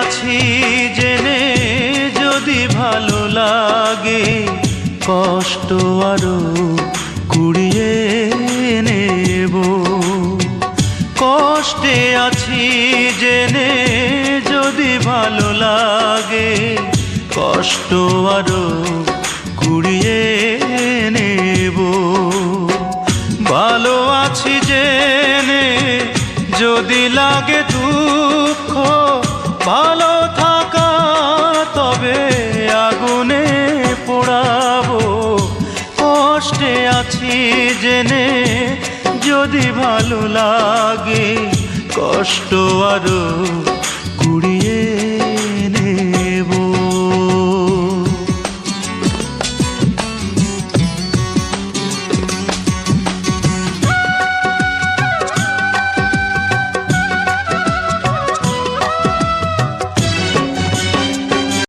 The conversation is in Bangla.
আছি জেনে যদি ভালো লাগে, কষ্ট আরও কুড়িয়ে নেব। কষ্টে আছি জেনে যদি ভালো লাগে, কষ্ট আরও কুড়িয়ে নেব। ভালো আছি জেনে যদি লাগে তুই ভালো থাকা তবে আগুনে পোড়াবো। কষ্টে আছি জেনে যদি ভালো লাগে কষ্ট আরও